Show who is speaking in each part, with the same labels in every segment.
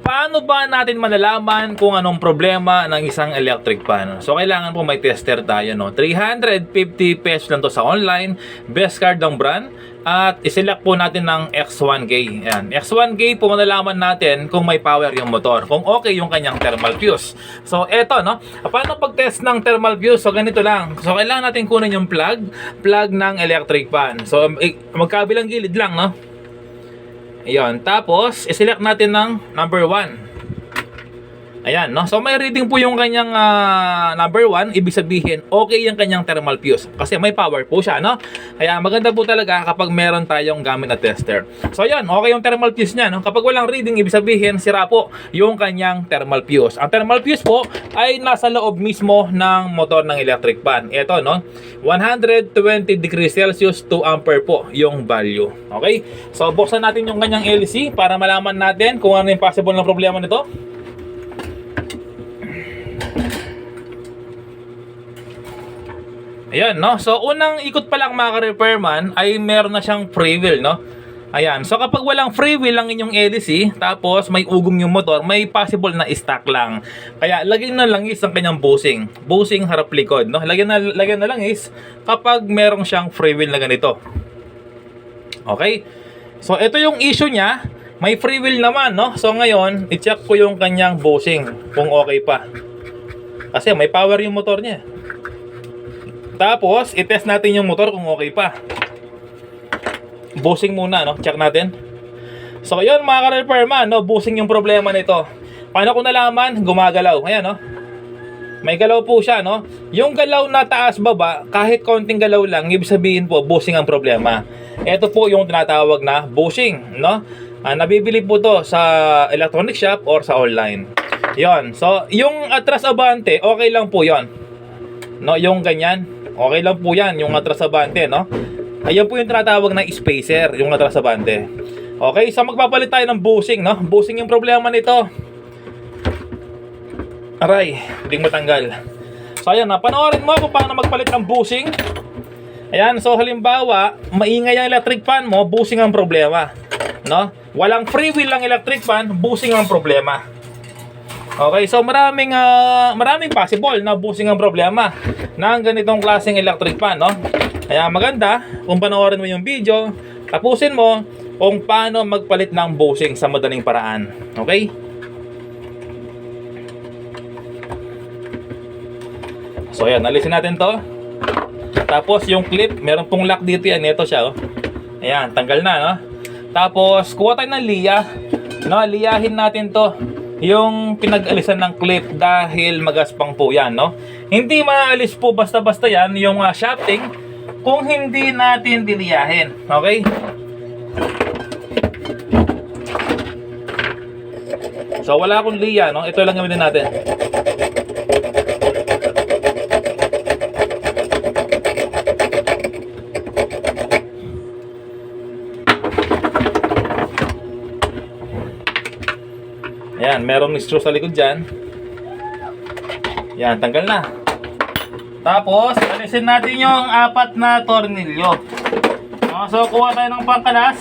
Speaker 1: paano ba natin malalaman kung anong problema ng isang electric fan? So, kailangan po may tester tayo, no? 350 pesos lang to sa online, best card ng brand, at iselect po natin ng X1K. Ayan. X1K po malalaman natin kung may power yung motor, kung okay yung kanyang thermal fuse. So, eto, no? Paano pag-test ng thermal fuse? So, ganito lang. So, kailangan natin kunin yung plug, plug ng electric fan. So, magkabilang gilid lang, no? Ayan. Tapos, iselect natin ng number 1. Ayan, no? So, may reading po yung kanyang ah, number 1. Ibig sabihin, okay yung kanyang thermal fuse. Kasi may power po siya, no? Kaya maganda po talaga kapag meron tayong gamit na tester. So, ayan, okay yung thermal fuse niya, no? Kapag walang reading, ibig sabihin, sira po yung kanyang thermal fuse. Ang thermal fuse po ay nasa loob mismo ng motor ng electric fan. Ito, no? 120 degrees Celsius, 2 ampere po yung value. Okay? So, buksan natin yung kanyang LC para malaman natin kung ano yung possible na problema nito. Ayan, no? So, unang ikot pa lang mga ka-repairman ay meron na siyang free wheel, no? Ayan. So, kapag walang free wheel ang inyong LC, tapos may ugong yung motor, may possible na stock lang. Kaya, lagyan na lang is ang kanyang bushing. Bushing harap likod, no? Lagyan na, lagyan na lang is kapag merong siyang free wheel na ganito. Okay? So, ito yung issue niya. May free wheel naman, no? So, ngayon, i-check ko yung kanyang bushing kung okay pa. Kasi may power yung motor niya. Tapos, i-test natin yung motor kung okay pa. Bushing muna, no? Check natin. So, yun mga ka-repairman, no? Bushing yung problema nito. Paano ko nalaman? Gumagalaw. Ayan, no? May galaw po siya, no? Yung galaw na taas-baba, kahit konting galaw lang, ibig sabihin po, bushing ang problema. Ito po yung tinatawag na bushing, no? Ah, nabibili po to sa electronic shop or sa online. Yon. So, yung atras abante, okay lang po yon. No, yung ganyan. Okay lang po yan, yung atras abante, no? Ayan po yung tinatawag na spacer, yung atras abante. Okay, so magpapalit tayo ng bushing, no? Bushing yung problema nito. Aray, hindi matanggal. So ayan na, panoorin mo kung paano magpalit ng bushing. Ayan, so halimbawa, maingay ang electric fan mo, bushing ang problema. No? Walang free wheel ang electric fan, bushing ang problema. Okay, so maraming ah, maraming possible na bushing ang problema ng ganitong klaseng electric fan, no? Kaya maganda kung panoorin mo yung video, tapusin mo kung paano magpalit ng bushing sa madaling paraan. Okay? So ayan, alisin natin to. Tapos yung clip, meron pong lock dito yan. Ito siya, oh. Ayan, tanggal na, no? Tapos, kuha tayo ng liya. No, liyahin natin to. Yung pinag-alisan ng clip dahil magaspang po yan, no? Hindi maalis po basta-basta yan, yung uh, shafting, kung hindi natin diliyahin. Okay? So, wala akong liya, no? Ito lang gamitin natin. Ayan, merong screw sa likod dyan. Yan, tanggal na. Tapos, alisin natin yung apat na tornilyo. No, so, kuha tayo ng pangkalas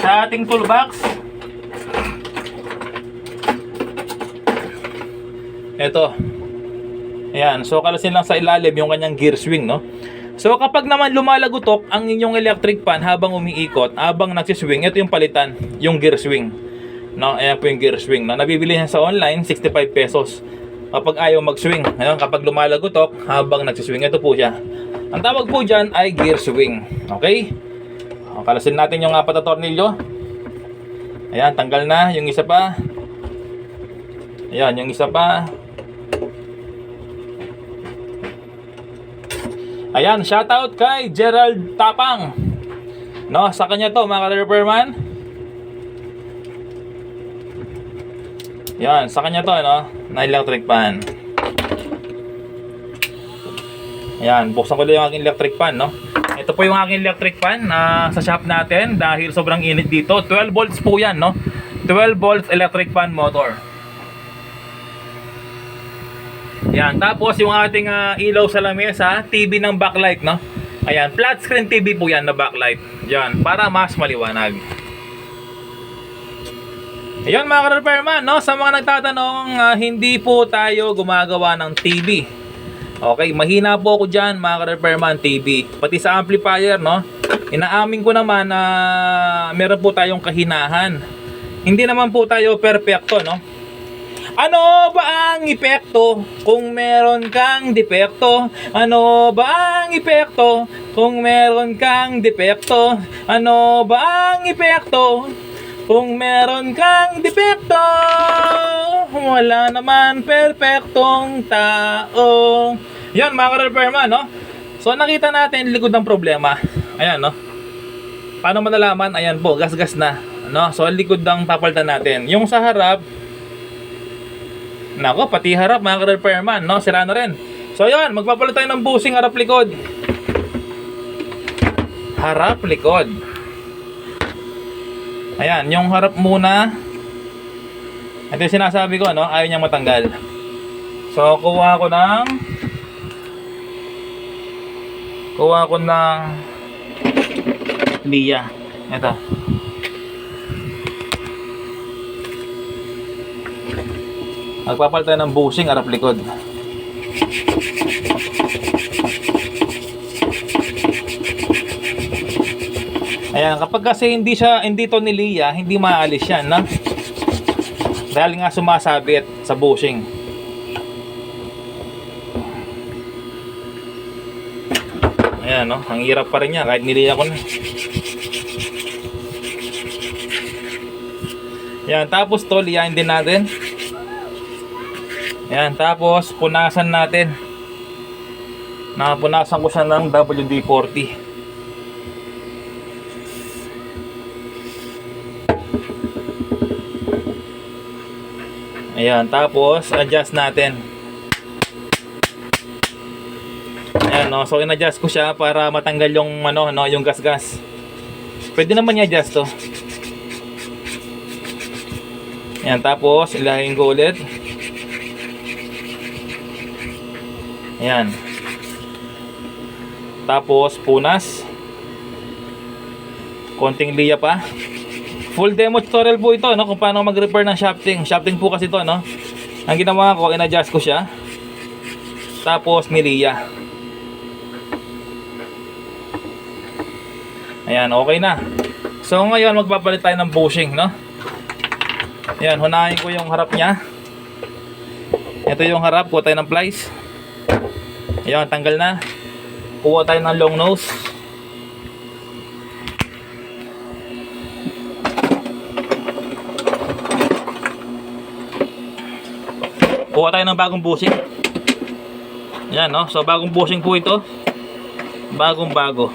Speaker 1: sa ating toolbox. Ito. Ayan, so kalasin lang sa ilalim yung kanyang gear swing, no? So kapag naman lumalagutok ang inyong electric fan habang umiikot, habang nagsiswing, ito yung palitan, yung gear swing. No, ayan po yung gear swing. No? Nabibili niya sa online, 65 pesos. Kapag ayaw mag-swing, ayun, kapag lumalagutok, habang nagsiswing, ito po siya. Ang tawag po dyan ay gear swing. Okay? Kalasin natin yung apat na tornilyo. Ayan, tanggal na. Yung isa pa. Ayan, yung isa pa. Ayan, shoutout kay Gerald Tapang. No, sa kanya to, mga ka-repairman. Yan, sa kanya to, no? Na electric fan. Ayan, buksan ko lang yung aking electric fan, no? Ito po yung aking electric fan na sa shop natin dahil sobrang init dito. 12 volts po yan, no? 12 volts electric fan motor. Yan, tapos yung ating ah, ilaw sa lamesa, TV ng backlight, no? Ayan, flat screen TV po yan na backlight. Yan, para mas maliwanag. Ayun mga ka-repairman, no? Sa mga nagtatanong, ah, hindi po tayo gumagawa ng TV. Okay, mahina po ako dyan mga ka-repairman TV. Pati sa amplifier, no? Inaamin ko naman na meron po tayong kahinahan. Hindi naman po tayo perfecto, no? Ano ba ang epekto kung meron kang depekto? Ano ba ang epekto kung meron kang depekto? Ano ba ang epekto kung meron kang depekto? Wala naman perfectong tao. Yan mga ka-repairman, no? So nakita natin likod ng problema. Ayan, no? Paano malalaman? Ayan po, gas-gas na. No? So likod ng papalitan natin. Yung sa harap, Nako, pati harap mga ka-repairman, no? Sira na rin. So yun, magpapalit tayo ng busing harap likod. Ayan, yung harap muna. Ito yung sinasabi ko, no? Ayaw niyang matanggal. So, kuha ko ng kuha ko ng Lia. Ito. Magpapalit tayo ng bushing harap likod. Ayan, kapag kasi hindi siya, hindi to ni Lia, hindi maalis yan, no? Dahil nga sumasabit sa bushing. Ayan, no? Ang hirap pa rin niya, kahit niliya ko na. Ayan, tapos to, liyain din natin. Ayan, tapos punasan natin. Nakapunasan ko siya ng WD-40. Ayan, tapos adjust natin. Ayan, no. So in-adjust ko siya para matanggal yung ano, no, yung gas-gas. Pwede naman i-adjust to. Ayan, tapos ilahin ko ulit. Ayan. Tapos punas. Konting liya pa. Full demo tutorial po ito, no, kung paano mag-repair ng shafting. Shafting po kasi ito, no. Ang ginawa ko, in-adjust ko siya. Tapos niliya. Ayan, okay na. So ngayon magpapalit tayo ng bushing, no. Ayan, hunahin ko yung harap niya. Ito yung harap, kuha tayo ng plies. Ayan, tanggal na. Kuha tayo ng long nose. Kuha tayo ng bagong bushing. Yan, no? So, bagong bushing po ito. Bagong bago.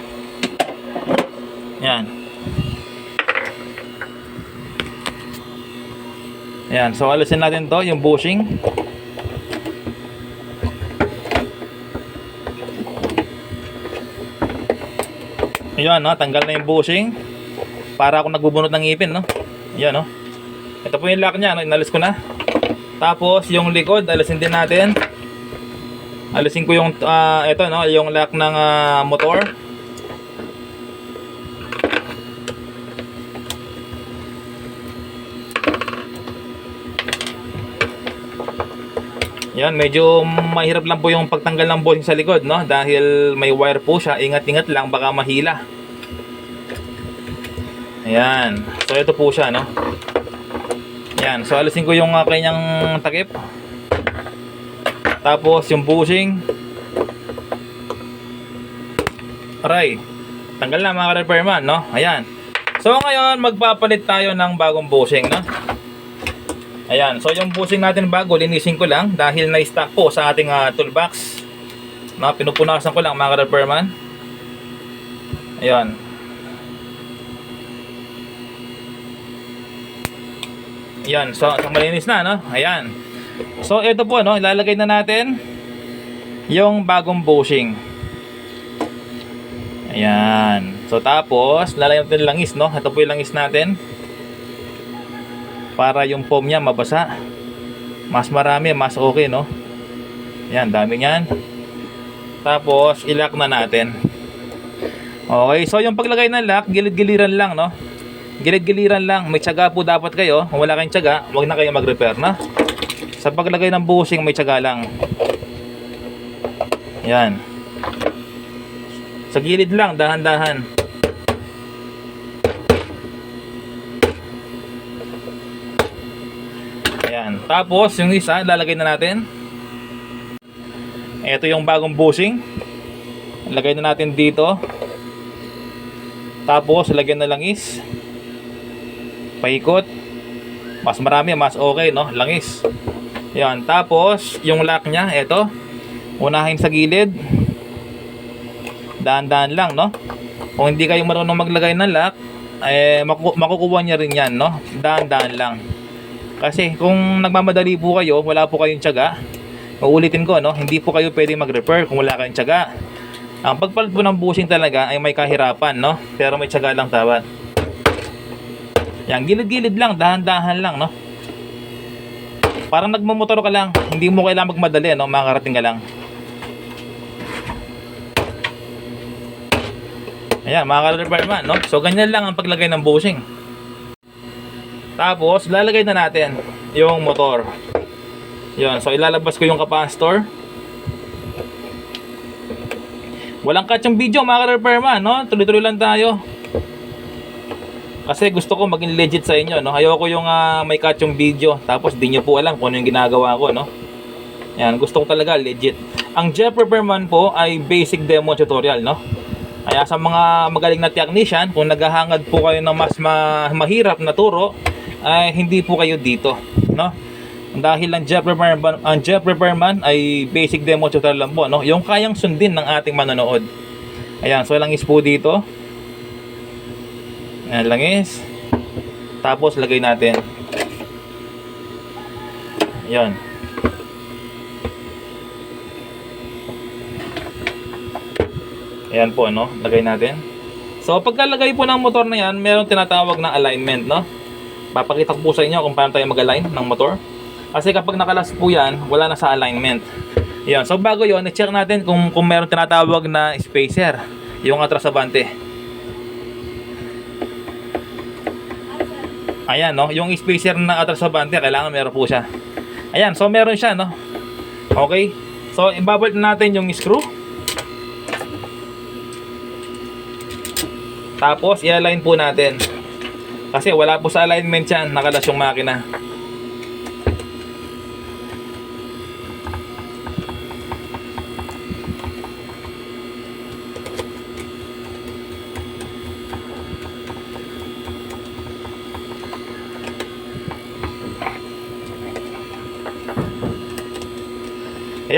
Speaker 1: Yan. Yan. So, alisin natin to yung bushing. Ayan, no? Tanggal na yung bushing. Para ako nagbubunot ng ngipin, no? Ayan, no? Ito po yung lock niya, no? Inalis ko na. Tapos yung likod, alisin din natin. Alisin ko yung ah, ito no, yung lock ng ah, motor. Yan, medyo mahirap lang po yung pagtanggal ng bushing sa likod, no? Dahil may wire po siya, ingat-ingat lang baka mahila. Ayan. So ito po siya, no? Yan, so alisin ko yung uh, kanyang takip. Tapos yung bushing. Aray. Tanggal na mga ka-repairman, no? Ayan. So ngayon, magpapalit tayo ng bagong bushing, no? Ayan, so yung bushing natin bago, linisin ko lang dahil na-stock po sa ating uh, toolbox. No, pinupunasan ko lang mga ka-repairman. Ayan. Yan, so, so malinis na, no? Ayan. So, ito po, no? Ilalagay na natin yung bagong bushing. Ayan. So, tapos, lalagyan natin langis, no? Ito po yung langis natin. Para yung foam niya mabasa. Mas marami, mas okay, no? Ayan, dami niyan. Tapos, ilock na natin. Okay, so yung paglagay ng lock, gilid-giliran lang, no? Gilid-giliran lang. May tiyaga po dapat kayo. Kung wala kayong tiyaga, huwag na kayo mag-repair na. Sa paglagay ng bushing, may tiyaga lang. Yan. Sa gilid lang, dahan-dahan. Ayan. Tapos, yung isa, lalagay na natin. Ito yung bagong bushing. Lagay na natin dito. Tapos, lagyan na langis. Paikot. Mas marami, mas okay, no? Langis. Yan. Tapos, yung lock niya, ito. Unahin sa gilid. Daan-daan lang, no? Kung hindi kayo marunong maglagay ng lock, eh, maku- makukuha niya rin yan, no? Daan-daan lang. Kasi kung nagmamadali po kayo, wala po kayong tiyaga, uulitin ko, no? Hindi po kayo pwede mag-repair kung wala kayong tiyaga. Ang pagpalit po ng bushing talaga ay may kahirapan, no? Pero may tiyaga lang tawad. Yan, gilid-gilid lang, dahan-dahan lang, no? Parang nagmamotor ka lang, hindi mo kailangan magmadali, no? Makakarating ka lang. Ayan, mga ka-repairman, no? So, ganyan lang ang paglagay ng bushing. Tapos, lalagay na natin yung motor. Yun, so ilalabas ko yung capacitor. Walang catch yung video mga ka-repairman, no? Tuloy-tuloy lang tayo. Kasi gusto ko maging legit sa inyo, no? Ayoko yung ah, may yung video. Tapos di nyo po alam kung ano yung ginagawa ko, no? Yan, gusto ko talaga legit. Ang Jeff Repairman po ay basic demo tutorial, no? Kaya sa mga magaling na technician, kung naghahangad po kayo ng mas ma- mahirap na turo, ay hindi po kayo dito, no? Dahil ang Jeff Repairman, ang Jeff Repairman ay basic demo tutorial lang po, no? Yung kayang sundin ng ating manonood. Ayan, so langis po dito. Ayan, langis. Tapos lagay natin. Ayan. Ayan po, no? Lagay natin. So, pagkalagay po ng motor na yan, meron tinatawag na alignment, no? Papakita ko po sa inyo kung paano tayo mag-align ng motor. Kasi kapag nakalas po yan, wala na sa alignment. Yan. So, bago yon i-check natin kung, kung meron tinatawag na spacer. Yung atrasabante. Ayan, no? Yung spacer ng atrasabante, kailangan meron po siya. Ayan, so meron siya, no? Okay? So, ibabalik natin yung screw. Tapos, i-align po natin. Kasi wala po sa alignment yan, nakalas yung makina.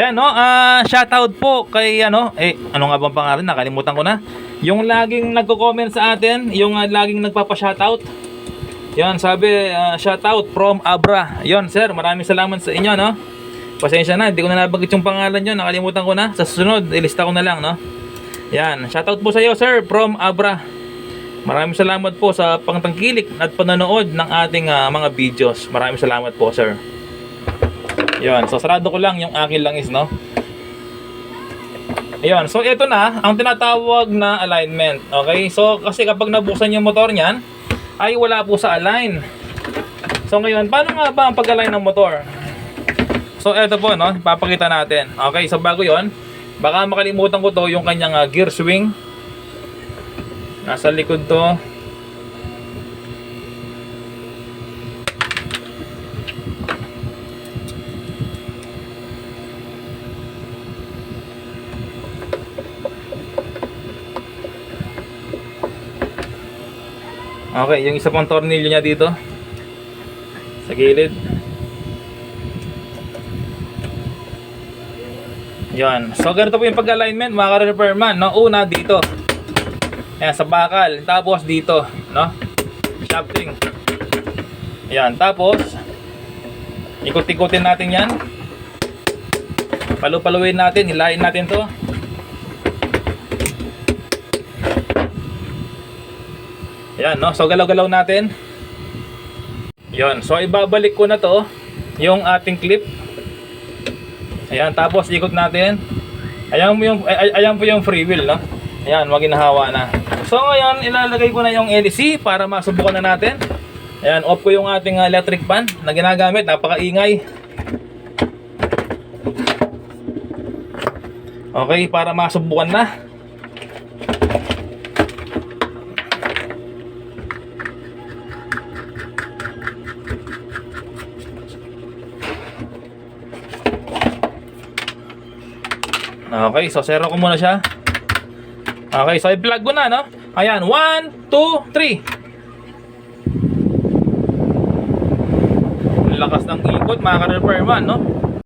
Speaker 1: Ayan, no? Ah, shoutout po kay ano, eh ano nga bang pangalan? Nakalimutan ko na. Yung laging nagko-comment sa atin, yung ah, laging nagpapa-shoutout. Yan, sabi, ah, shoutout from Abra. Yon, sir, maraming salamat sa inyo, no? Pasensya na, hindi ko na nabanggit yung pangalan nyo, nakalimutan ko na. Sa susunod, ilista ko na lang, no? Yan, shoutout po sa iyo, sir, from Abra. Maraming salamat po sa pangtangkilik at panonood ng ating ah, mga videos. Maraming salamat po, sir. Yon, so sarado ko lang yung akin langis, no? Ayun, so ito na ang tinatawag na alignment. Okay? So kasi kapag nabuksan yung motor niyan, ay wala po sa align. So ngayon, paano nga ba ang pag-align ng motor? So ito po, no? Papakita natin. Okay, so bago 'yon, baka makalimutan ko to yung kanyang ah, gear swing. Nasa likod to. Okay, yung isa pang tornilyo niya dito. Sa gilid. Yan. So, ganito po yung pag-alignment, mga ka-repairman. No? Una, dito. Ayan, sa bakal. Tapos, dito. No? Shafting. Yan. Tapos, ikot-ikutin natin yan. Palu-paluin natin. Hilahin natin to. Yan, no? So, galaw-galaw natin. Yon. So, ibabalik ko na to yung ating clip. Ayan, tapos ikot natin. Ayan mo yung ay, ay- ayan po yung free wheel, no? Ayan, maginahawa na. So ngayon, ilalagay ko na yung LC para masubukan na natin. Ayan, off ko yung ating electric fan na ginagamit. Napakaingay. Okay, para masubukan na. Okay, so zero ko muna siya. Okay, so i-plug ko na, no? Ayan, 1, 2, 3. Lakas ng ikot, mga ka-repairman, no?